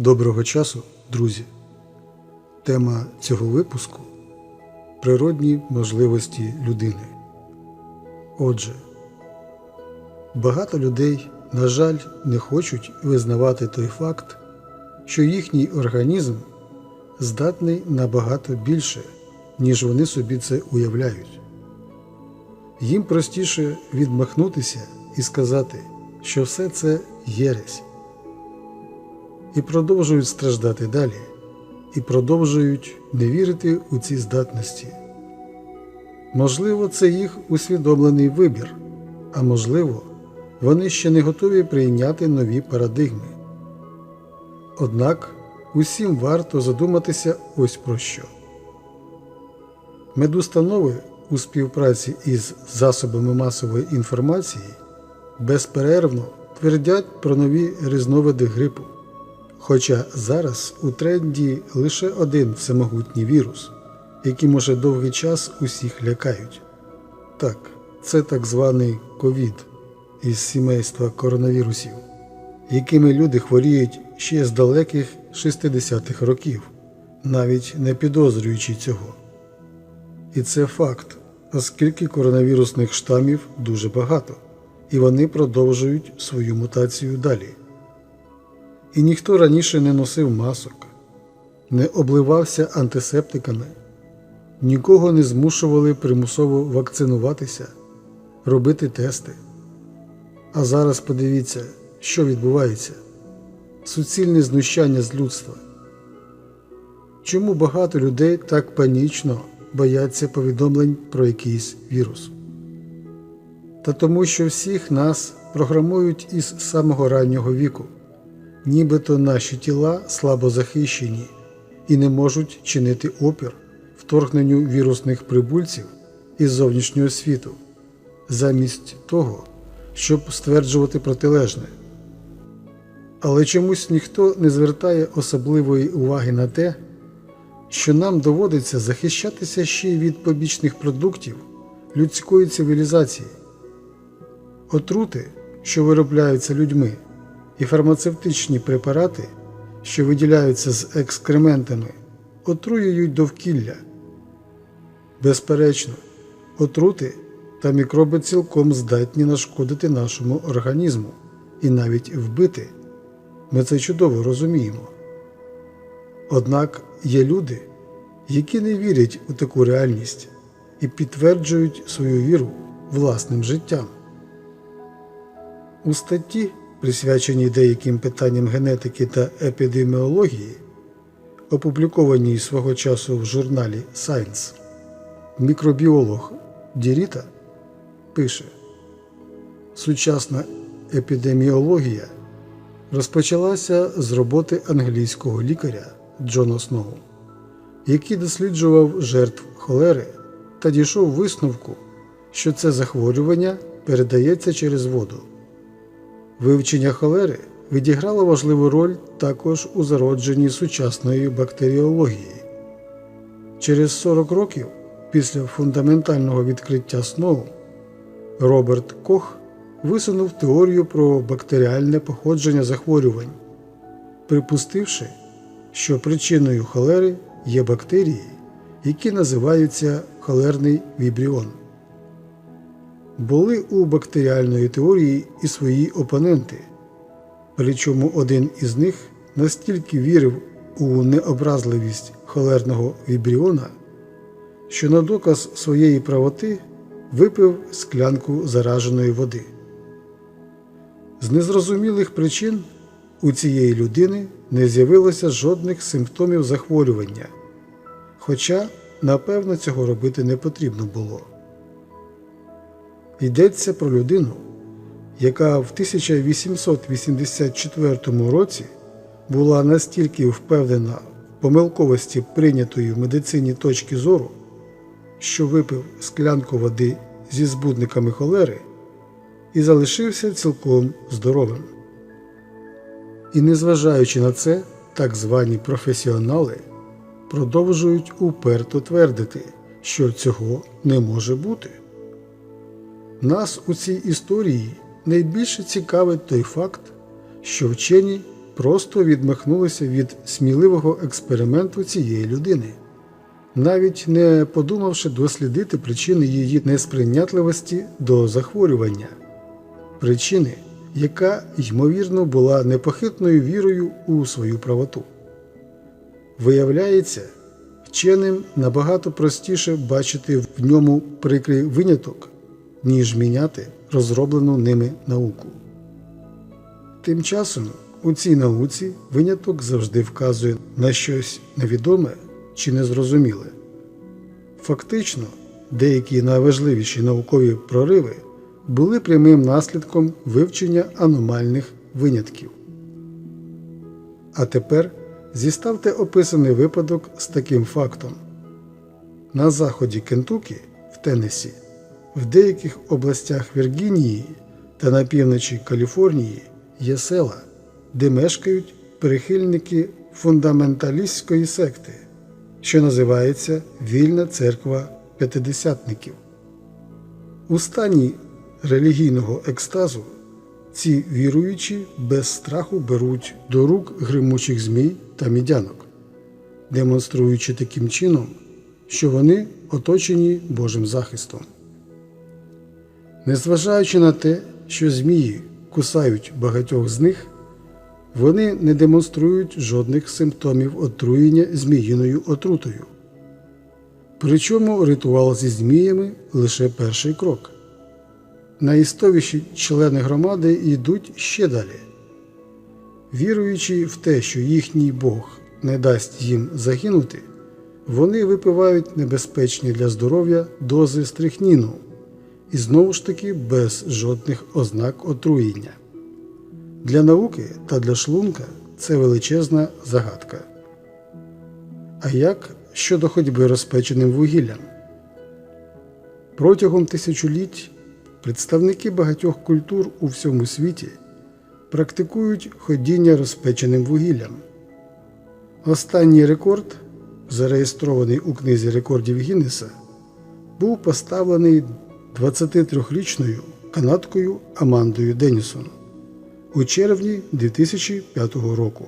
Доброго часу, друзі! Тема цього випуску природні можливості людини. Отже, багато людей, на жаль, не хочуть визнавати той факт, що їхній організм здатний набагато більше, ніж вони собі це уявляють. Їм простіше відмахнутися і сказати, що все це єресь і продовжують страждати далі, і продовжують не вірити у ці здатності. Можливо, це їх усвідомлений вибір, а можливо, вони ще не готові прийняти нові парадигми. Однак усім варто задуматися ось про що. Медустанови у співпраці із засобами масової інформації безперервно твердять про нові різновиди грипу. Хоча зараз у тренді лише один всемогутній вірус, яким уже довгий час усіх лякають. Так, це так званий ковід із сімейства коронавірусів, якими люди хворіють ще з далеких 60-х років, навіть не підозрюючи цього. І це факт, оскільки коронавірусних штамів дуже багато, і вони продовжують свою мутацію далі. І ніхто раніше не носив масок, не обливався антисептиками, нікого не змушували примусово вакцинуватися, робити тести. А зараз подивіться, що відбувається: суцільне знущання з людства. Чому багато людей так панічно бояться повідомлень про якийсь вірус? Та тому, що всіх нас програмують із самого раннього віку нібито наші тіла слабо захищені і не можуть чинити опір вторгненню вірусних прибульців із зовнішнього світу, замість того, щоб стверджувати протилежне. Але чомусь ніхто не звертає особливої уваги на те, що нам доводиться захищатися ще й від побічних продуктів людської цивілізації, отрути, що виробляються людьми і фармацевтичні препарати, що виділяються з екскрементами, отруюють довкілля. Безперечно, отрути та мікроби цілком здатні нашкодити нашому організму і навіть вбити. Ми це чудово розуміємо. Однак є люди, які не вірять у таку реальність і підтверджують свою віру власним життям. У статті присвячені деяким питанням генетики та епідеміології, опублікованій свого часу в журналі Science, мікробіолог Діріта пише: Сучасна епідеміологія розпочалася з роботи англійського лікаря Джона Сноу, який досліджував жертв холери та дійшов висновку, що це захворювання передається через воду. Вивчення холери відіграло важливу роль також у зародженні сучасної бактеріології. Через 40 років після фундаментального відкриття Сноу Роберт Кох висунув теорію про бактеріальне походження захворювань, припустивши, що причиною холери є бактерії, які називаються холерний вібріон. Були у бактеріальної теорії і свої опоненти, причому один із них настільки вірив у необразливість холерного вібріона, що на доказ своєї правоти випив склянку зараженої води. З незрозумілих причин у цієї людини не з'явилося жодних симптомів захворювання, хоча, напевно, цього робити не потрібно було. Йдеться про людину, яка в 1884 році була настільки впевнена в помилковості прийнятої в медицині точки зору, що випив склянку води зі збудниками холери і залишився цілком здоровим. І незважаючи на це, так звані професіонали продовжують уперто твердити, що цього не може бути. Нас у цій історії найбільше цікавить той факт, що вчені просто відмахнулися від сміливого експерименту цієї людини, навіть не подумавши дослідити причини її несприйнятливості до захворювання, причини, яка, ймовірно, була непохитною вірою у свою правоту. Виявляється, вченим набагато простіше бачити в ньому прикрий виняток, ніж міняти розроблену ними науку. Тим часом у цій науці виняток завжди вказує на щось невідоме чи незрозуміле. Фактично, деякі найважливіші наукові прориви були прямим наслідком вивчення аномальних винятків. А тепер зіставте описаний випадок з таким фактом. На заході Кентукі в Теннессі, в деяких областях Віргінії та на півночі Каліфорнії є села, де мешкають прихильники фундаменталістської секти, що називається Вільна церква п'ятидесятників. У стані релігійного екстазу ці віруючі без страху беруть до рук гримучих змій та мідянок, демонструючи таким чином, що вони оточені Божим захистом. Незважаючи на те, що змії кусають багатьох з них, вони не демонструють жодних симптомів отруєння зміїною отрутою. Причому ритуал зі зміями лише перший крок. Найістовіші члени громади йдуть ще далі. Віруючи в те, що їхній Бог не дасть їм загинути, вони випивають небезпечні для здоров'я дози стрихніну і знову ж таки без жодних ознак отруєння. Для науки та для шлунка це величезна загадка. А як щодо ходьби розпеченим вугіллям? Протягом тисячоліть представники багатьох культур у всьому світі практикують ходіння розпеченим вугіллям. Останній рекорд, зареєстрований у книзі рекордів Гіннеса, був поставлений 23-річною канадкою Амандою Денісон у червні 2005 року.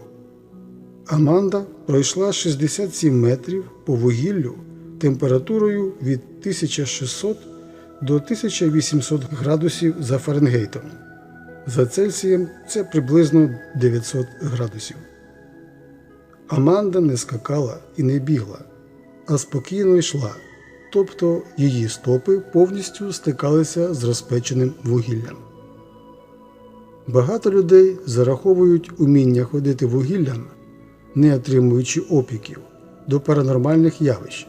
Аманда пройшла 67 метрів по вугіллю температурою від 1600 до 1800 градусів за Фаренгейтом. За Цельсієм це приблизно 900 градусів. Аманда не скакала і не бігла, а спокійно йшла, тобто її стопи повністю стикалися з розпеченим вугіллям. Багато людей зараховують уміння ходити вугіллям, не отримуючи опіків, до паранормальних явищ.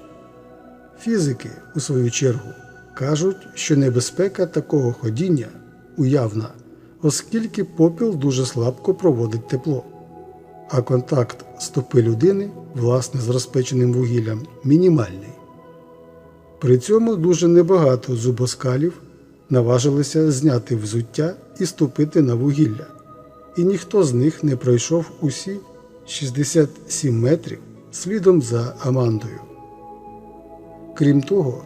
Фізики, у свою чергу, кажуть, що небезпека такого ходіння уявна, оскільки попіл дуже слабко проводить тепло, а контакт стопи людини, власне, з розпеченим вугіллям, мінімальний. При цьому дуже небагато зубоскалів наважилися зняти взуття і ступити на вугілля, і ніхто з них не пройшов усі 67 метрів слідом за Амандою. Крім того,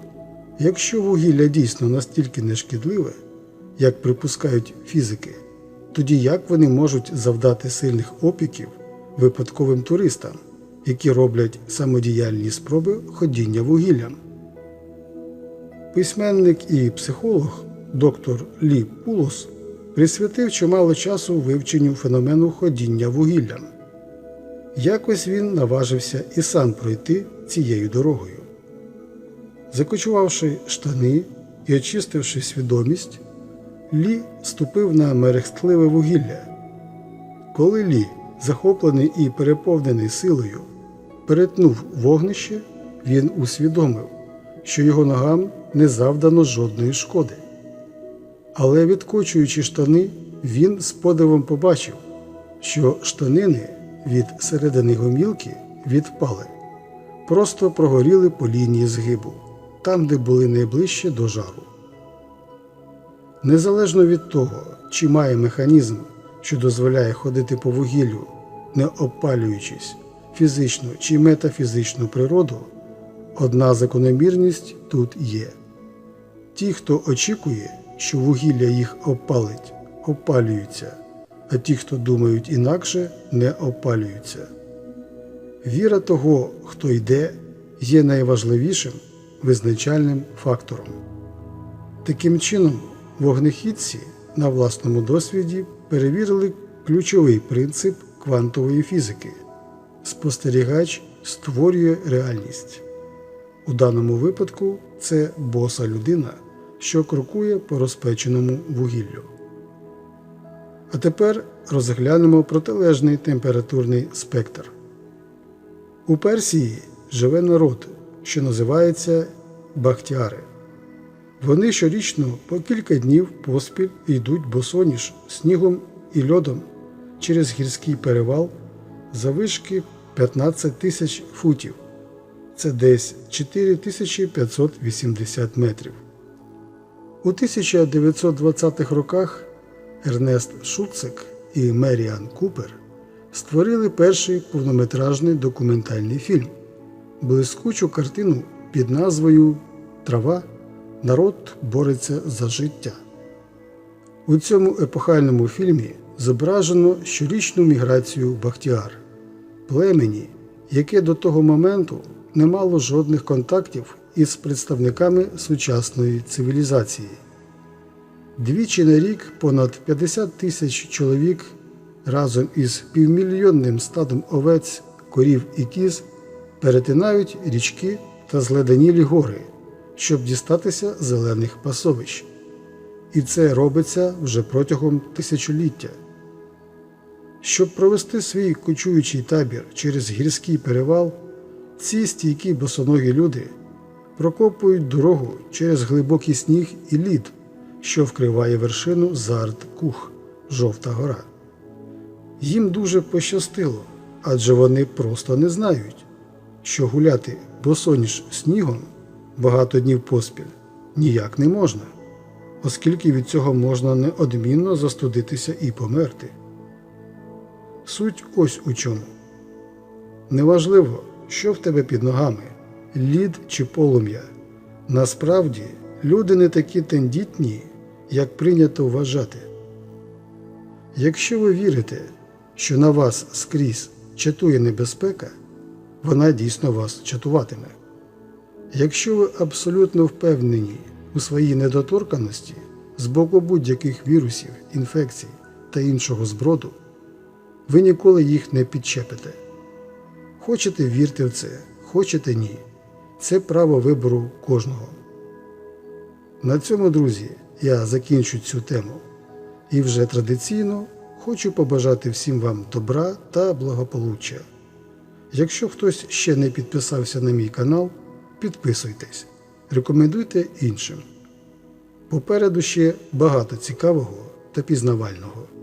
якщо вугілля дійсно настільки нешкідливе, як припускають фізики, тоді як вони можуть завдати сильних опіків випадковим туристам, які роблять самодіяльні спроби ходіння вугіллям? Письменник і психолог доктор Лі Пулос присвятив чимало часу вивченню феномену ходіння вугіллям. Якось він наважився і сам пройти цією дорогою. Закочувавши штани і очистивши свідомість, Лі ступив на мерехтливе вугілля. Коли Лі, захоплений і переповнений силою, перетнув вогнище, він усвідомив, що його ногам не завдано жодної шкоди. Але відкочуючи штани, він з подивом побачив, що штанини від середини гомілки відпали, просто прогоріли по лінії згибу, там, де були найближче до жару. Незалежно від того, чи має механізм, що дозволяє ходити по вугіллю, не опалюючись фізичну чи метафізичну природу, одна закономірність тут є. Ті, хто очікує, що вугілля їх опалить, опалюються, а ті, хто думають інакше, не опалюються. Віра того, хто йде, є найважливішим визначальним фактором. Таким чином, вогнехідці на власному досвіді перевірили ключовий принцип квантової фізики. Спостерігач створює реальність. У даному випадку це боса людина, що крокує по розпеченому вугіллю. А тепер розглянемо протилежний температурний спектр. У Персії живе народ, що називається Бахтіари. Вони щорічно по кілька днів поспіль йдуть босоніж снігом і льодом через гірський перевал завишки 15 тисяч футів. Це десь 4580 метрів. У 1920-х роках Ернест Шуцик і Меріан Купер створили перший повнометражний документальний фільм, блискучу картину під назвою Трава Народ бореться за життя. У цьому епохальному фільмі зображено щорічну міграцію Бахтіар, племені, яке до того моменту не мало жодних контактів із представниками сучасної цивілізації. Двічі на рік понад 50 тисяч чоловік разом із півмільйонним стадом овець, корів і кіз перетинають річки та зледанілі гори, щоб дістатися зелених пасовищ. І це робиться вже протягом тисячоліття. Щоб провести свій кочуючий табір через гірський перевал, ці стійкі босоногі люди прокопують дорогу через глибокий сніг і лід, що вкриває вершину Зард Кух Жовта гора. Їм дуже пощастило, адже вони просто не знають, що гуляти босоніж снігом багато днів поспіль ніяк не можна, оскільки від цього можна неодмінно застудитися і померти. Суть ось у чому. Неважливо, що в тебе під ногами лід чи полум'я. Насправді люди не такі тендітні, як прийнято вважати. Якщо ви вірите, що на вас скрізь чатує небезпека, вона дійсно вас чатуватиме. Якщо ви абсолютно впевнені у своїй недоторканості з боку будь-яких вірусів, інфекцій та іншого зброду, ви ніколи їх не підчепите. Хочете вірте в це, хочете ні. Це право вибору кожного. На цьому, друзі, я закінчу цю тему і вже традиційно хочу побажати всім вам добра та благополуччя. Якщо хтось ще не підписався на мій канал, підписуйтесь, рекомендуйте іншим. Попереду ще багато цікавого та пізнавального.